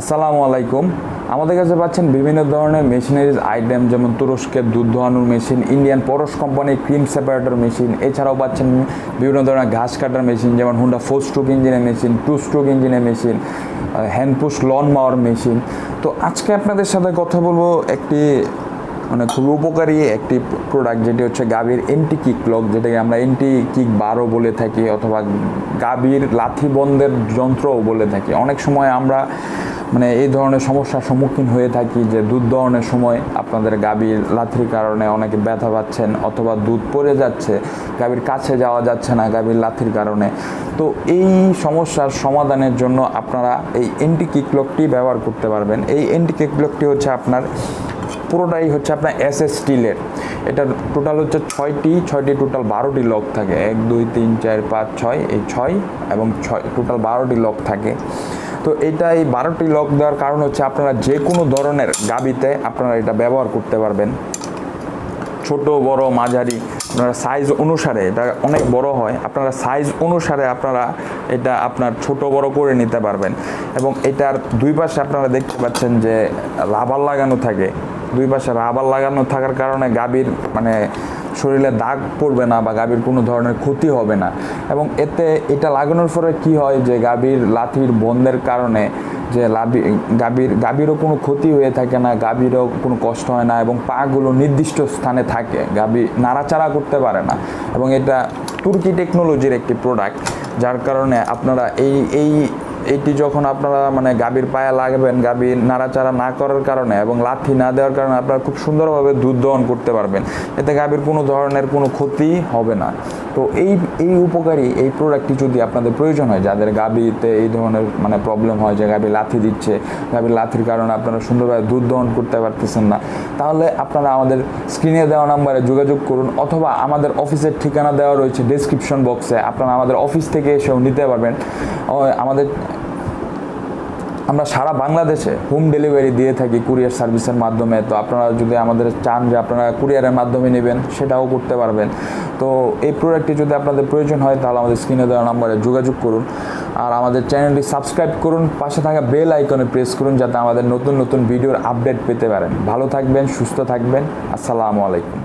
আসসালামু আলাইকুম। আমাদের কাছে পাচ্ছেন বিভিন্ন ধরনের মেশিনারিজ আইটেম, যেমন তুরস্কের দুধ দোহানোর মেশিন, ইন্ডিয়ান পরশ কোম্পানির ক্রিম সেপারেটর মেশিন, এছাড়াও পাচ্ছেন বিভিন্ন ধরনের ঘাস কাটার মেশিন, যেমন হুন্ডা ফোর স্ট্রোক ইঞ্জিনের মেশিন, টু স্ট্রোক ইঞ্জিনের machine hand push lawn mower machine. তো আজকে আপনাদের সাথে কথা বলব একটি মানে খুব উপকারী একটি প্রোডাক্ট যেটি হচ্ছে গাভীর এন্টি কিক লক যেটাকে আমরা এন্টি কিক বারও বলে থাকি, অথবা গাভীর লাথি বন্ধের যন্ত্রও বলে থাকি। অনেক সময় আমরা মানে এই ধরনের সমস্যার সম্মুখীন হয়ে থাকি যে দুধ দহনের সময় আপনাদের গাভীর লাথির কারণে অনেকে ব্যথা পাচ্ছেন অথবা দুধ পড়ে যাচ্ছে, গাভীর কাছে যাওয়া যাচ্ছে না গাভীর লাথির কারণে। তো এই সমস্যার সমাধানের জন্য আপনারা এই এন্টি কিকলকটি ব্যবহার করতে পারবেন। এই এন্টি কিকলকটি হচ্ছে আপনার, পুরোটাই হচ্ছে আপনার এস এস স্টিলের এটা টোটাল হচ্ছে ছয়টি ছয়টি টোটাল বারোটি লক থাকে। এক, দুই, তিন, চার, পাঁচ, ছয়, এই ছয় এবং ছয় টোটাল বারোটি লক থাকে। তো এটা এই বারোটি লক দেওয়ার কারণ হচ্ছে আপনারা যে কোনো ধরনের গাবিতে আপনারা এটা ব্যবহার করতে পারবেন। ছোট, বড়, মাঝারি, আপনারা সাইজ অনুসারে এটা অনেক বড় হয়, আপনারা সাইজ অনুসারে আপনারা এটা আপনার ছোট, বড় করে নিতে পারবেন। এবং এটার দুই পাশে আপনারা দেখতে পাচ্ছেন যে রাবার লাগানো থাকে। দুই পাশে রাবার লাগানো থাকার কারণে গাভীর মানে শরীরে দাগ পড়বে না বা গাভীর কোনো ধরনের ক্ষতি হবে না। এবং এতে এটা লাগানোর পরে কি হয় যে গাভীর লাথির বন্ধের কারণে যে লাভি, গাভীর, গাভীরও কোনো ক্ষতি হয়ে থাকে না, গাভীরও কোনো কষ্ট হয় না এবং পাগুলো নির্দিষ্ট স্থানে থাকে, গাভী নাড়াচাড়া করতে পারে না। এবং এটা তুর্কি টেকনোলজির একটি প্রোডাক্ট যার কারণে আপনারা এই এই এইটি যখন আপনারা মানে গাভীর পায়ে লাগাবেন, গাভী নাড়াচাড়া না করার কারণে এবং লাথি না দেওয়ার কারণে আপনারা খুব সুন্দরভাবে দুধ দহন করতে পারবেন। এতে গাভীর কোনো ধরনের কোনো ক্ষতি হবে না। তো এই এই উপকারী এই প্রোডাক্টটি যদি আপনাদের প্রয়োজন হয়, যাদের গাভীতে এই ধরনের মানে প্রবলেম হয় যে গাভী লাথি দিচ্ছে, গাভীর লাথির কারণে আপনারা সুন্দরভাবে দুধ দহন করতে পারতেছেন না, তাহলে আপনারা আমাদের স্ক্রিনে দেওয়া নাম্বারে যোগাযোগ করুন অথবা আমাদের অফিসের ঠিকানা দেওয়া রয়েছে ডেসক্রিপশন বক্সে আপনারা আমাদের অফিস থেকে এসেও নিতে পারবেন। আমাদের আমরা সারা বাংলাদেশে হোম ডেলিভারি দিয়ে থাকি কুরিয়ার সার্ভিসের মাধ্যমে। তো আপনারা যদি আমাদের চান যে আপনারা কুরিয়ারের মাধ্যমে নেবেন, সেটাও করতে পারবেন। তো এই প্রোডাক্টটি যদি আপনাদের প্রয়োজন হয়, তাহলে আমাদের স্ক্রিনে দেওয়া নাম্বারে যোগাযোগ করুন। আর আমাদের চ্যানেলটি সাবস্ক্রাইব করুন, পাশে থাকা বেল আইকনে প্রেস করুন, যাতে আমাদের নতুন নতুন ভিডিওর আপডেট পেতে পারেন। ভালো থাকবেন, সুস্থ থাকবেন। আসসালামু আলাইকুম।